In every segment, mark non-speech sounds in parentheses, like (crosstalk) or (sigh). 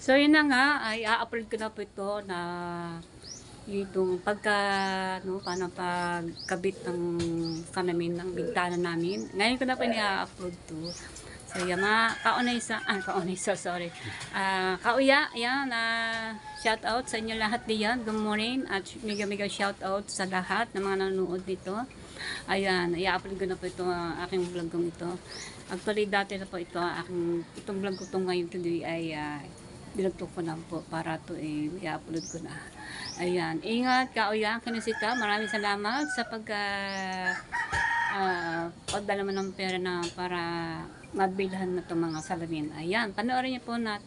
So yun na nga, ay a-upload ko na po ito na itong pagka, no, paano pagkabit ng kanamin ng bintana namin. Ngayon ko na po i-upload to. So yan mga kaunay sa, ah, kaunay sa, sorry. Ah, kauya, yan, ah, shout out sa inyo lahat diyan. Good morning at mega mega shout out sa lahat ng mga nanonood dito. Ayan, i-upload ko na po ito, ang aking vlog kong ito. Actually, dati na po ito, ang aking, itong vlog ko ito ngayon today ay uh, binagto ko lang po para to eh, i-upload ko na. Ayan, ingat ka, Uya, Kinisita. Maraming salamat sa pag ah, ah, pagdala mo ng pera na para mabilhan na itong mga salamin. Ayan, panoorin niyo po nat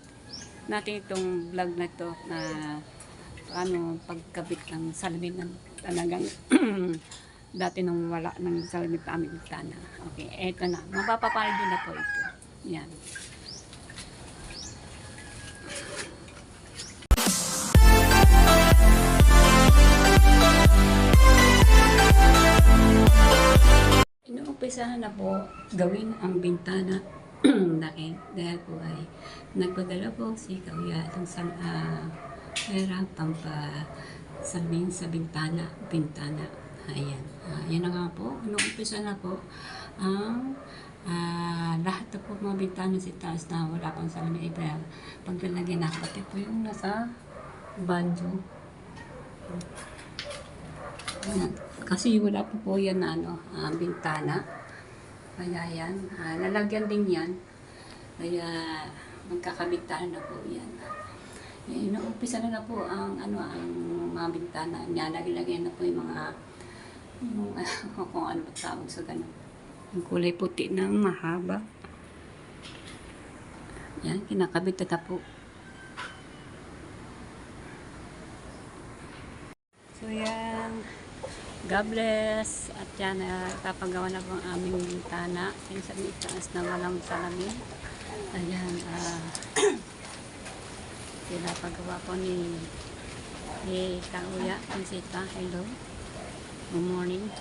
natin itong vlog na ito na ano, pagkabit ng salamin ng talagang (clears throat) dati nung wala ng salamin sa aming bintana. Okay, eto na. Mapapapalad din na po ito. Yan. Inuumpisahan na po gawin ang bintana (clears throat) dahil, dahil po ay nagpadala po si Kauya itong sa uh, pera pampa salamin sa bintana, bintana. Ayan. Ah, yan na nga po. Inuumpisa na po ang ah, lahat na po mga bintana sa taas na wala pang salamin. Ito, paglalagay na pati po yung nasa banjo. Ayan. Kasi wala po po yan na ano, ah, bintana. Kaya yan, ah, lalagyan din yan. Kaya magkakabintana na po yan. Eh, naumpisa na na po ang ano ang mga bintana niya. Lagi-lagyan na po yung mga yung, (laughs) kung ano ba tawag sa ganun. Yung kulay puti na mahaba. Yan, kinakabit na po. So yan, God bless. At yan, uh, na po ang aming bintana. Yung sa itaas na walang salamin. Ayan, (clears throat) sila paggawa po ni ni Kauya, ni Sita. Hello. Good morning.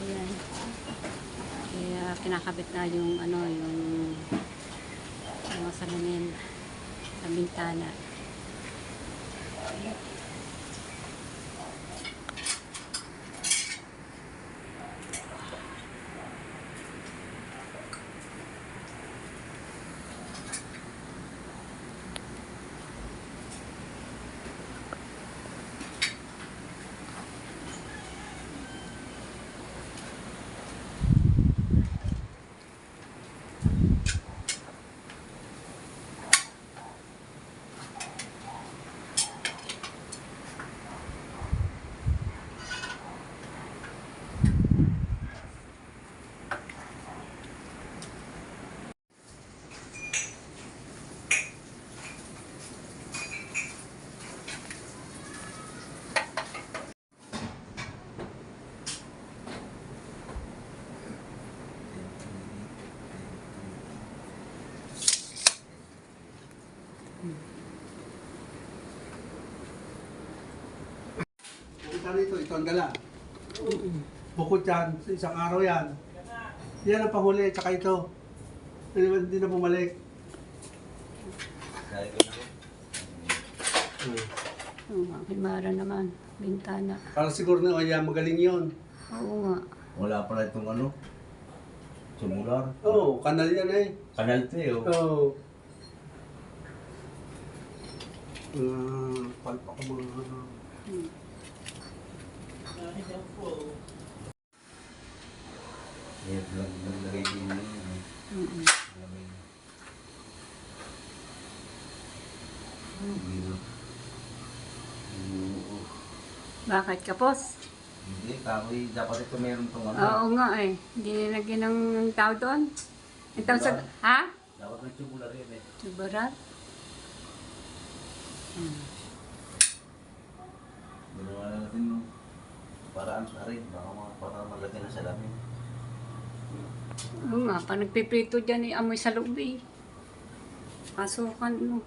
Ayan. Kaya kinakabit na yung ano, yung mga salamin sa bintana. Punta rito, ito ang dala. Bukod yan, sa isang araw yan. Yan ang pahuli, tsaka ito. Hindi, na- hindi na bumalik. Hmm. Oh, mga Himara naman, bintana. Para siguro na, oh, yan, magaling yon. Oo nga. Wala pala itong ano, tumular. Oo, oh, kanal yan eh. Kanal to eh. oh. Oo. Oh. Uh, palpak ko mga ano. Hmm. Yan lang naglagay din yun. Mm-mm. Malamig. Hindi na. Oo. Bakit kapos? Hindi, kahoy. Dapat ito meron tong ano. Oo nga eh. Hindi nilagyan ng tao doon. Tao sa... Ha? Dapat may tubular yun eh. Tubarat? Hmm. Ginawa na natin yung paraan sa rin. Baka mga para malagyan na sa lamin. Oo nga, pag nagpiprito dyan eh, amoy sa loob eh. Pasukan mo.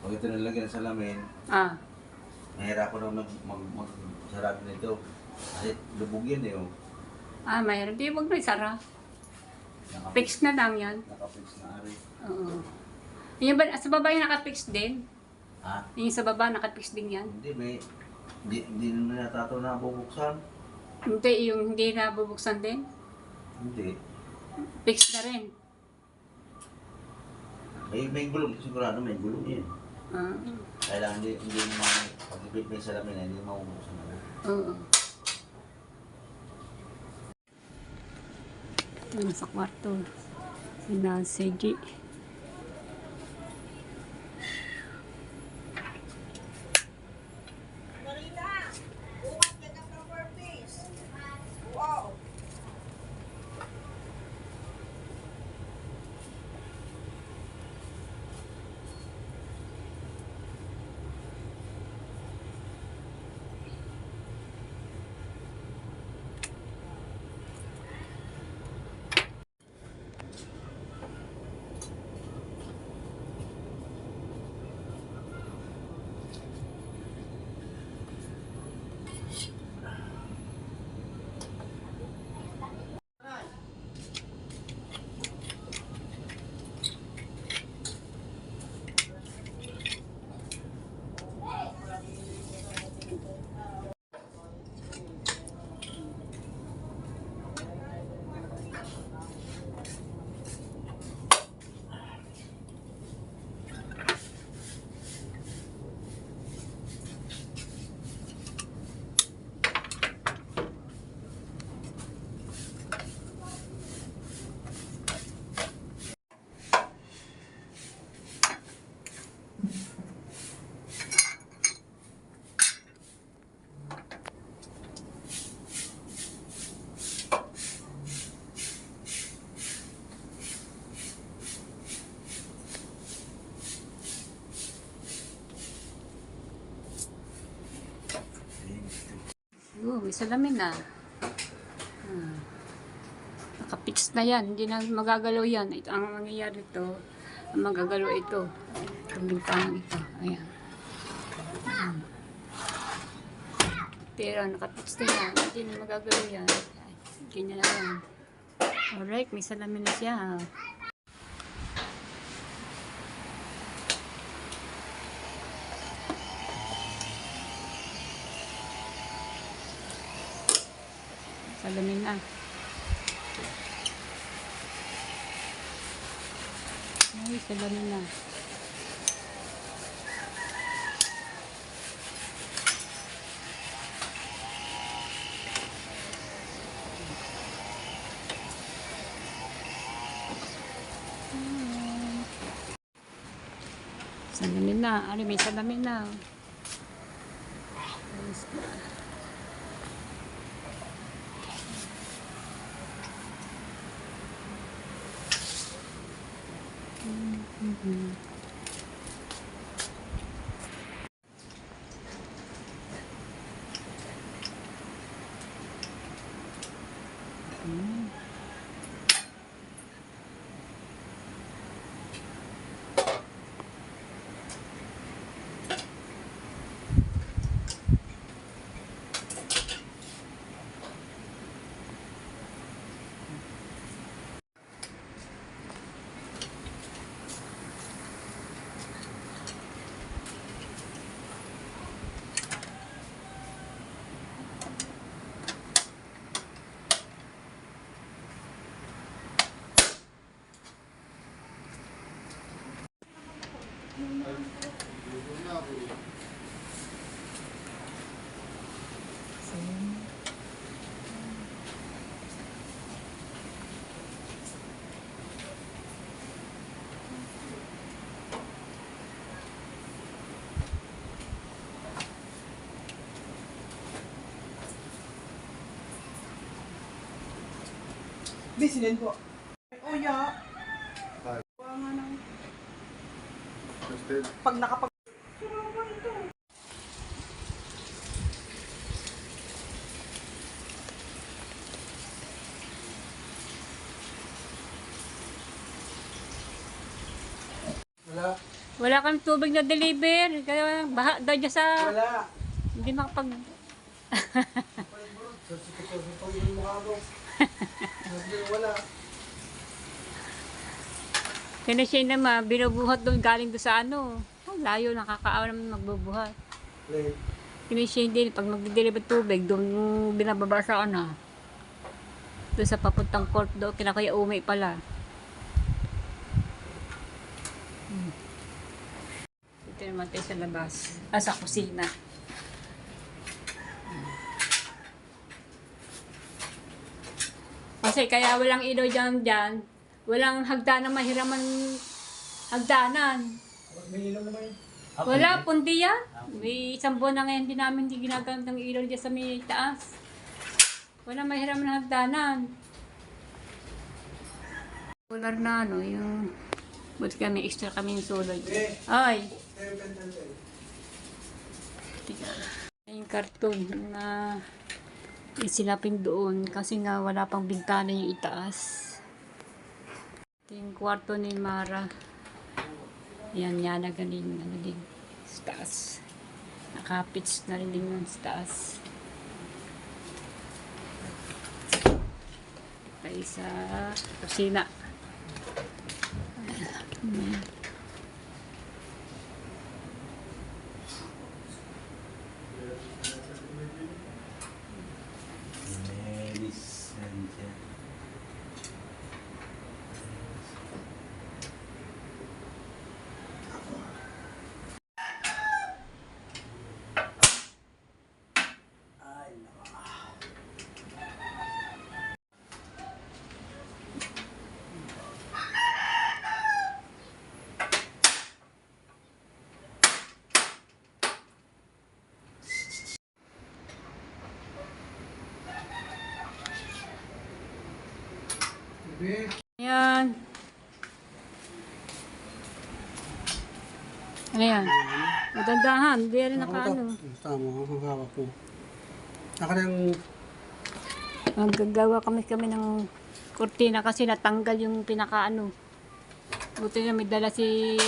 Pag ito nalagyan ng salamin, Ah, nahirapan ako mag, mag, mag sarado nito. Kasi lubog yan eh. Oh. ah, mayroon. Di, wag na isara. Fix na lang yan. nakapix na ari. Oo. Yung ba, sa baba yung nakapix din? Ha? Yung sa baba nakapix din yan? Hindi, may... Hindi, hindi naman yata ito nabubuksan. Hindi, yung hindi na bubuksan din? Hindi. Fix na rin. May, may gulong. Sigurado may gulong yan. Ah, Kailangan hindi, hindi mo mga... Pag ipit may salamin, hindi mo mabubuksan. oo. Ano sa kwarto? Si Nancy G. may salamin na. Ah. Nakapix na yan. Hindi na magagalaw yan. Ito ang mangyayari ito. Ang magagalaw ito. Itong bintang ito. Ayan. Hmm. Pero nakapix na yan. Hindi na magagalaw yan. Ganyan na yan. Alright, may salamin na siya. Na. Ay, salamin na. Salamin na. Ano, may salamin na. 嗯。Bisinin po. Oh, ya. Wala nga nang... Pag nakapag... Wala. Wala Wala kang tubig na deliver. Kaya baha daw dyan sa... Wala. Hindi makapag... Wala. Kaya siya naman, binubuhat doon galing doon sa ano. Oh, layo, nakakaawa naman magbubuhat. Late. Kaya siya hindi, pag magdideliver tubig, doon binababa sa ano. Doon sa papuntang court doon, kinakaya umi pala. Hmm. Dito naman tayo sa labas. Ah, sa kusina. Kasi kaya walang ilaw dyan dyan. Walang hagdanan mahiraman hagdanan. May ilaw naman yun. Wala, pundi yan. May isang buwan na ngayon din namin hindi ginagamit ng ilaw dyan sa may taas. Wala mahiram na hagdanan. Solar na ano, yung... Buti kami, extra kami yung solar. Eh. Ay! Tika. Yung karton na isilapin doon kasi nga wala pang bintana yung itaas. Ito yung kwarto ni Mara. Yan, yan na galing, ano din, sa taas. Nakapits na rin din yun sa taas. Tayo sa kusina. Ayan. Ayan. Ano yan? Madandahan. Hindi rin nakaano. Tama, ang hawak ko. Ako na yung Maggagawa kami kami ng kurtina kasi natanggal yung pinakaano. Buti na may dala si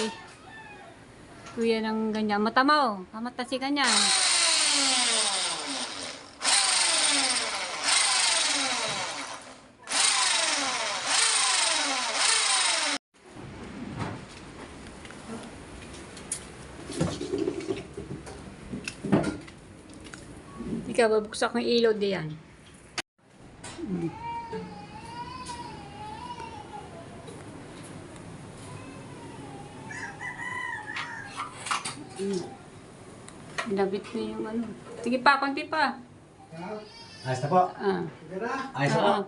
kuya ng ganyan. Matamaw. Kamata si ganyan. Ikaw, babuksak ng ilaw diyan. Nabit na yung ano. Sige pa, konti pa. Ayos na po. Ah. Ayos na po. Oo.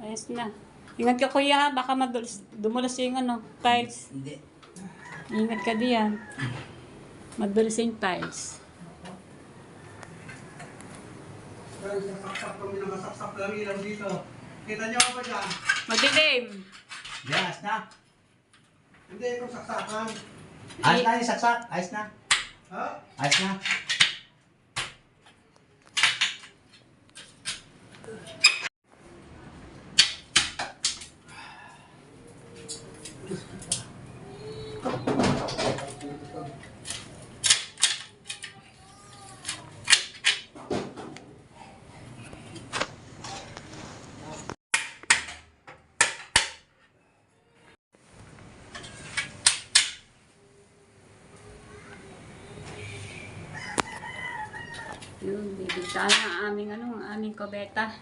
Ayos na. Ingat ka kuya ha, baka madulas, dumulas yung ano, tiles. Hindi. Ingat ka diyan. Madulas yung tiles. Pero saksak kami nakasaksak lang ilaw dito. Kita niyo ako ba dyan? Hindi, ayos na. Hindi, itong saksakan. Ayos na yung saksak. Ayos na. Ha? Ayos na. Yun, bibigtaan ang aming ano, ang aming kobeta.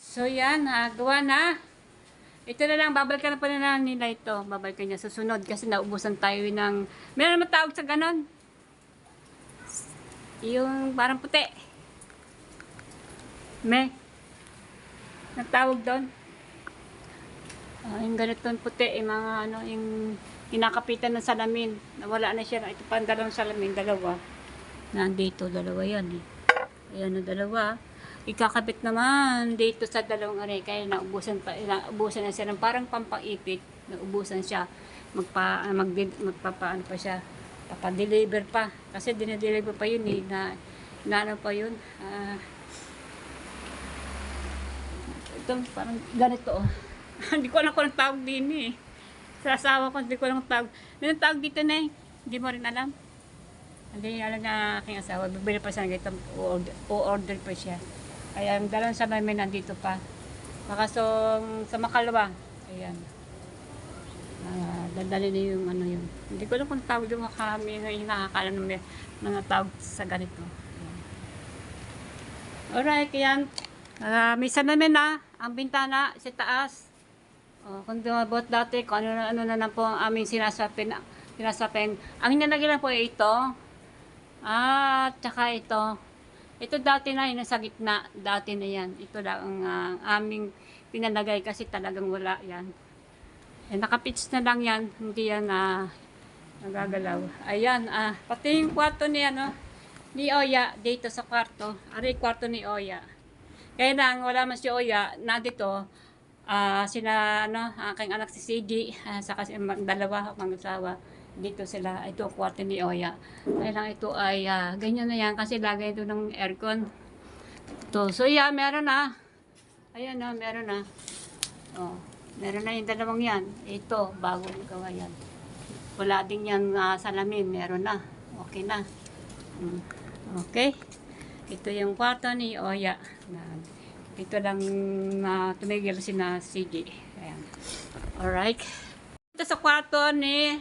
So yan, nagawa na. Ito na lang, babalikan na pala na nila ito. Babalikan niya susunod kasi naubusan tayo ng... Meron naman tawag sa ganon. Yung parang puti. Me. Natawag doon. Ah, yung ganitong puti, yung mga ano, yung kinakapitan ng salamin. Nawala na siya. Ito pa ang dalawang salamin, dalawa. Nandito, dalawa yan eh. Ayan dalawa. Ikakabit naman dito sa dalawang aray. Kaya naubusan pa naubusan na siya ng parang pampaipit. Naubusan siya. Magpa mag magpapaano pa siya? Papa-deliver pa. Kasi dinedeliver pa yun eh. Na inaano pa yun? Ah ito parang ganito oh. (laughs) Hindi ko alam kung anong tawag din eh. Sa asawa ko hindi ko alam tawag. Anong tawag dito na eh hindi mo rin alam? Hindi alam na aking asawa. Bibili pa siya ganito o-order pa siya kaya ang dalawang sa namin nandito pa baka so, sa makalawa ayan Ah, dadali na yung ano yun. Hindi ko alam kung tawag yung kami yung nakakala ng may mga tawag sa ganito. Ayan. Alright, yan. Uh, may salamin na ang bintana sa taas. Oh, kung dumabot dati, kung ano, na- ano na lang po ang aming sinasapin, sinasapin. Ang nilagay lang po ay ito. At saka ito. Ito dati na, yun nasa gitna. Dati na yan. Ito lang ang ah, aming pinalagay kasi talagang wala yan. Eh, nakapits na lang yan. Hindi yan na nagagalaw. Ayan, ah, pati yung kwarto ni ano, ni Oya dito sa kwarto. Ari kwarto ni Oya. Kaya lang, wala man si Oya, nandito, ah, sina, ano, aking anak si CG, ah, saka si dalawa, mag-asawa, dito sila, ito kwarto ni Oya. Kaya lang ito ay, ah, ganyan na yan, kasi lagay ito ng aircon. Ito, so yeah, meron na. Ayan na, meron na. Oh, meron na yung dalawang yan. Ito, bagong gawa yan. Wala din yan ah, salamin, meron na. Okay na. Mm. Okay. Ito yung kwarto ni Oya. Dito lang na tumigil si na CJ. Ayan. Alright. Ito sa kwarto ni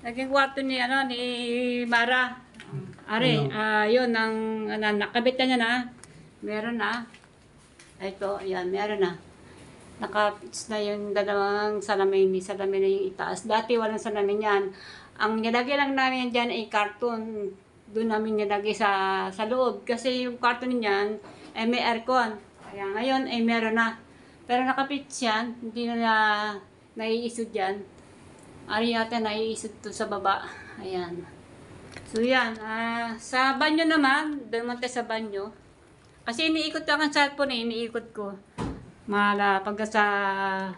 naging kwarto ni ano ni Mara. Are, ah yun ang ano, nakabit na niya na. Meron na. Ito, ayan, meron na. Nakapits na yung dalawang salamin, ni salamin na yung itaas. Dati walang salamin yan. Ang nilagay lang namin dyan ay karton. Doon namin nilagay sa, sa loob. Kasi yung karton niyan ay may aircon. Kaya ngayon ay meron na. Pero nakapits yan, hindi na na naiisod yan. Ari yata naiisod to sa baba. Ayan. So yan, ah, sa banyo naman, tayo sa banyo. Kasi iniikot ko ang cellphone eh, iniikot ko. Mala, pagka sa,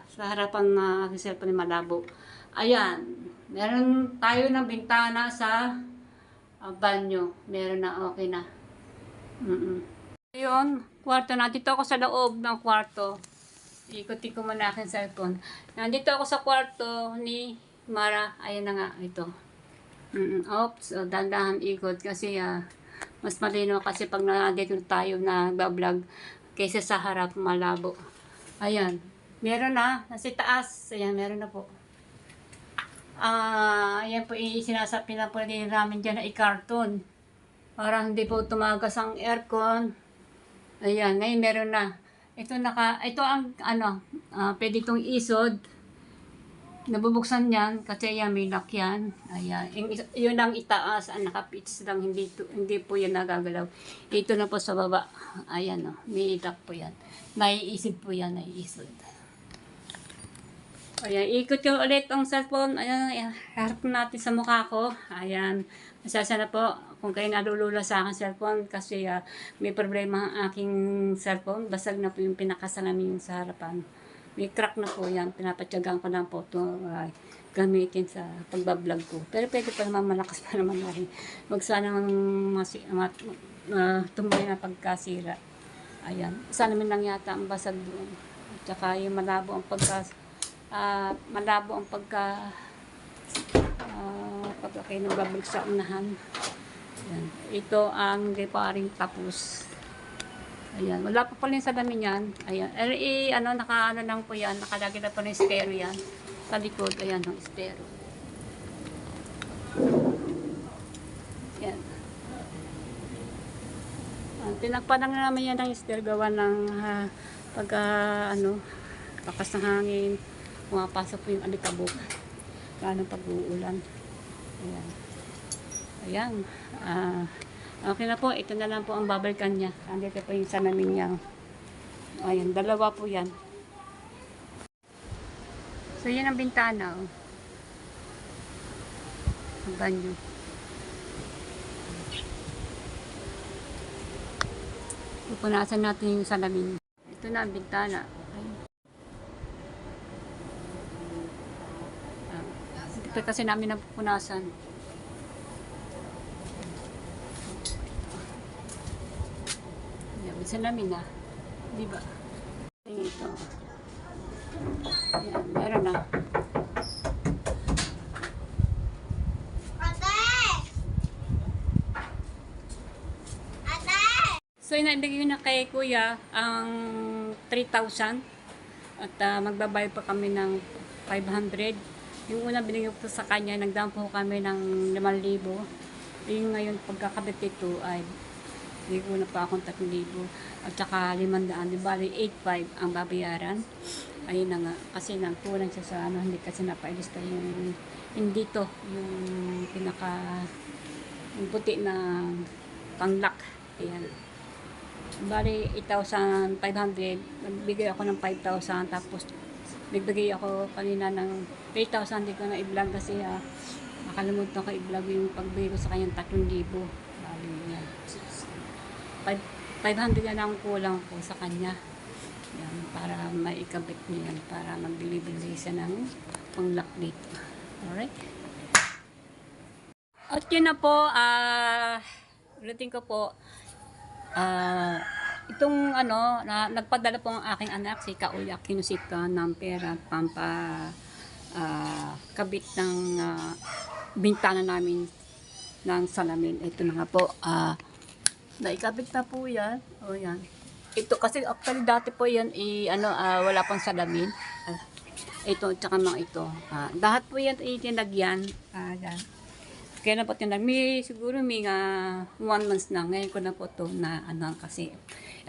sa harapan na aking cellphone eh, malabo. Ayan, meron tayo ng bintana sa ah, banyo. Meron na, okay na. Mm Ayun, kwarto na. Dito ako sa loob ng kwarto. Ikutin ko muna aking cellphone. Nandito ako sa kwarto ni Mara. Ayan na nga, ito. Mm Oops, oh, dandahan ikot kasi ah, mas malino kasi pag nandito tayo na vlog kaysa sa harap malabo. Ayan, meron na, nasa taas. Ayan, meron na po. Ah, ayan po, sinasabi na po din namin dyan na i-carton. Para hindi po tumagas ang aircon. Ayan, ngayon meron na. Ito naka, ito ang ano, ah, pwede itong isod. Nabubuksan yan kasi yan may lock yan. Ayan, yun ang itaas, ang nakapits lang, hindi, to, hindi po yan nagagalaw. Ito na po sa baba. Ayan o, may lock po yan. Naiisip po yan, naiisod. Ayan, ikot ko ulit ang cellphone. Ayan, harap natin sa mukha ko. Ayan, masasa na po kung kayo nalulula sa aking cellphone kasi ah, may problema ang aking cellphone. Basag na po yung pinakasalamin sa harapan. May crack na po yan. Pinapatyagaan ko lang po ito ah, gamitin sa pagbablog ko. Pero pwede pa naman malakas pa (laughs) naman na rin. Huwag sana masi, mat, uh, tumuloy na pagkasira. Ayan. Sana naman lang yata ang basag doon. At saka yung malabo ang pagka ah, malabo ang pagka uh, pag kayo nagbablog sa unahan. Ayan. Ito ang hindi pa tapos. Ayan, wala pa pala yung salamin yan. Ayan, er, eh, ano, naka, ano lang po yan, nakalagay na pa ng spare yan. Sa likod, ayan, ng spare. Yan. Uh, tinagpan lang namin yan ng spare gawa ng ah, pagka, ano, lakas ng hangin, pumapasok po yung alikabok. Lalo pag uulan. Ayan. Ayan. Ah, okay na po. Ito na lang po ang babalikan niya. Andito po yung salamin niya. Ayan. Dalawa po yan. So, yan ang bintana. Oh. Banyo. Pupunasan natin yung salamin. Ito na ang bintana. Ay. Ah, Ito kasi namin napupunasan. Yan, may salamin na. Di ba? Ito. Yan, meron na. Ate! Ate! So, inaibigay ko na kay Kuya ang 3,000 at ah, magbabayad pa kami ng 500. Yung una binigay ko sa kanya, nagdaan kami ng 5,000. Yung ngayon, pagkakabit ito ay bigay ko na pa akong 3,000 at saka 500. Di bali, 8,500 ang babayaran. Ayun na nga, kasi nagkulang siya sa ano, hindi kasi napailista yung hindi to, yung pinaka yung puti na panglock. Ayan. Bali, 8,500. Nagbigay ako ng 5,000. Tapos, nagbigay ako kanina ng 3,000. Hindi ko na i-vlog kasi ah, nakalimutan ko i-vlog yung pagbigay ko sa kanyang 3,000. Bali, yan. Five- 500 na lang kulang ko sa kanya. Yan, para maikabit niya yan. Para magbili-bili siya ng pang-lock dito. Alright? At yun na po, ah, ulitin ko po, Ah, itong ano, na, nagpadala po ang aking anak, si Kauya Kinusita, ng pera pampa ah, kabit ng ah, bintana namin ng salamin. Ito na nga po. Ah, naikabit na po yan. O yan. Ito kasi actually dati po yan i ano ah, wala pang salamin. Ah, ito tsaka mga ito. Ah, lahat po yan itinagyan. Ah, yan. Kaya na po tinag, may siguro may nga one month na. Ngayon ko na po to na ano kasi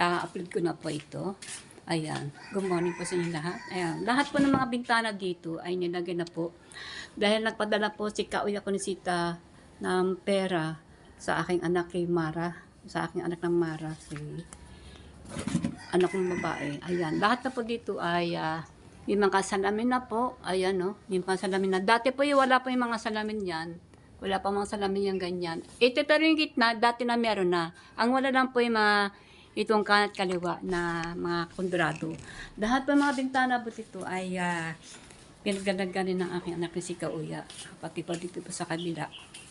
ah, upload ko na po ito. Ayan. Good morning po sa inyo lahat. Ayan. Lahat po ng mga bintana dito ay nilagay na po. Dahil nagpadala po si Kauya Kunisita ng pera sa aking anak kay Mara. Sa aking anak ng Mara. Si anak kong babae. Ayan. Lahat na po dito ay ah, may mga salamin na po. Ayan, no? May mga salamin na. Dati po yung wala po yung mga salamin yan. Wala pa mga salamin yung ganyan. Ito pero yung gitna, dati na meron na. Ang wala lang po yung mga itong kanat kaliwa na mga kondurado. Lahat po mga bintana po dito ay uh, pinagdadaganin ng aking anak ni si Kauya. Pati pa dito pa sa kabila.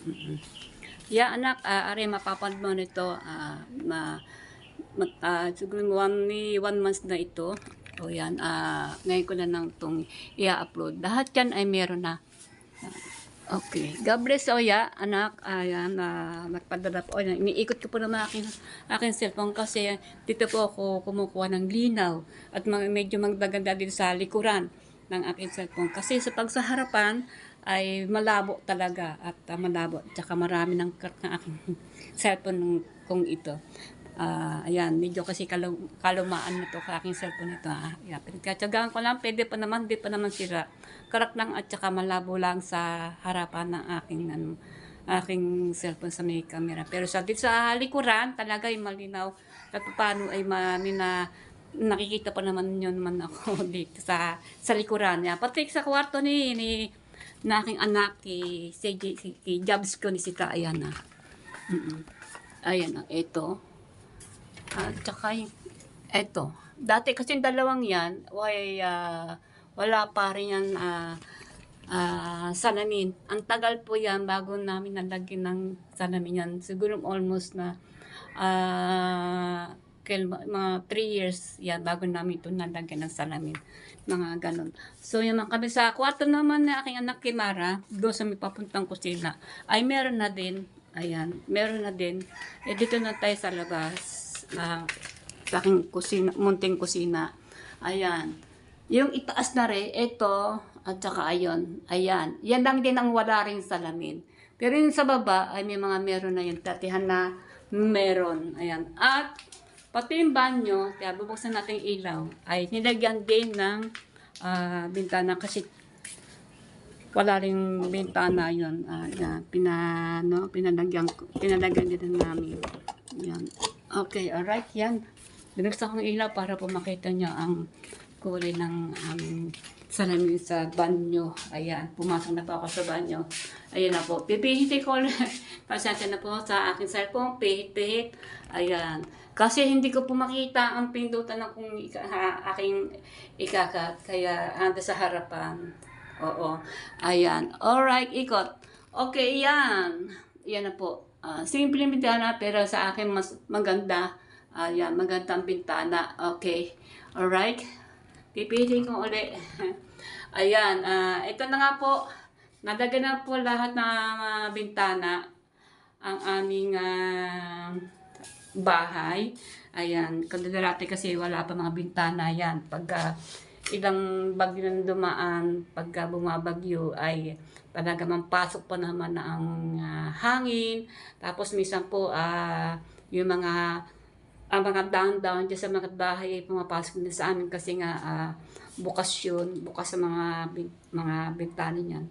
mm Yeah, anak, uh, are mapapanood mo nito. ah, ma, ma, ah, siguro one, one month na ito. O yan, ah, ngayon ko na nang itong i-upload. Lahat yan ay meron na. Okay. God bless, Oya, anak. Ayan, na nagpadala po. Ayan, iniikot ko po naman aking, aking cellphone kasi dito po ako kumukuha ng linaw at mag, medyo magdaganda din sa likuran ng aking cellphone. Kasi sa pagsaharapan ay malabo talaga at uh, malabo. Tsaka marami ng crack ng aking (laughs) cellphone kung ito. Ah, ayan, medyo kasi kalum kalumaan nito sa aking cellphone ito. Ah. Yeah, pinagkatsagaan ko lang, pwede pa naman, di pa naman sira. Karak lang at saka malabo lang sa harapan ng aking ano, aking cellphone sa may camera. Pero sa dito sa likuran, talaga ay malinaw. At paano ay manina nakikita pa naman yun man ako (laughs) dito sa sa likuran niya. Pati sa kwarto ni ni na aking anak kay si, si, kay Jobs ko ni si Ayan na. Mm Ayan na, ito. At saka eto. Dati kasi dalawang yan, way, ah, wala pa rin yan ah, ah, salamin. Ang tagal po yan bago namin nalagyan ng salamin yan. Siguro almost na ah, kail- mga 3 years yan bago namin ito nalagyan ng salamin. Mga ganon. So, yung mga kami sa kwarto naman na aking anak kay Mara, doon sa may papuntang kusina, ay meron na din. Ayan, meron na din. Eh, dito na tayo sa labas. Ah, sa aking kusina, munting kusina. Ayan. Yung itaas na rin, ito, at saka ayon. Ayan. Yan lang din ang wala rin salamin. Pero yung sa baba, ay may mga meron na yung tatihan na meron. Ayan. At, pati yung banyo, kaya bubuksan natin yung ilaw, ay nilagyan din ng ah, bintana kasi wala rin bintana yun. Ah, yan. Pina, no, pinalagyan, pinalagyan din namin. Yan. Okay, alright, yan. Binuksan ko ng ilaw para po makita nyo ang kulay ng aming salamin sa banyo. Ayan, pumasok na po ako sa banyo. Ayan na po. Pipihitin ko. (laughs) Pasensya na po sa aking cellphone. Pihit-pihit. Ayan. Kasi hindi ko po makita ang pindutan ng aking ikakat. Kaya anda sa harapan. Oo. Ayan. Alright, ikot. Okay, yan. Yan na po. Ah, simple bintana pero sa akin mas maganda. Ayan, magandang bintana. Okay. Alright. Pipiliin ko uli. (laughs) Ayan. ah, ito na nga po. Nadagan na po lahat ng mga bintana ang aming ah, bahay. Ayan, kadadalati kasi wala pa mga bintana yan. Pagka ilang bagyo na dumaan, pagka bumabagyo ay talaga pasok pa naman na ang ah, hangin. Tapos minsan po ah, yung mga ang mga down-down dyan sa mga bahay ay pumapasok na sa amin kasi nga ah, bukas yun, bukas sa mga mga bintana niyan.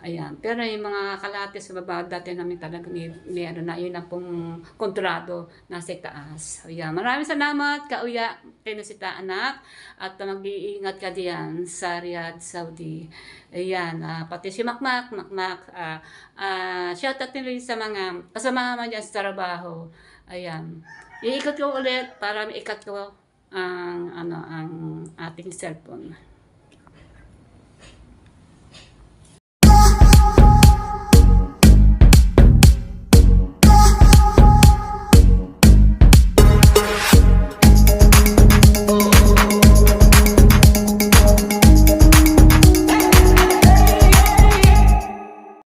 Ayan. Pero yung mga kalate sa baba, dati namin talaga ni, ni ano na, yun ang pong kontrado nasa taas. Ayan. Maraming salamat, kauya, tinusita anak, at mag-iingat ka diyan sa Riyadh, Saudi. Ayan. ah, pati si Makmak, Makmak, ah ah, shout out rin sa mga kasama mo dyan sa trabaho. Ayan. Iikot ko ulit para ikat ko ang ano ang ating cellphone.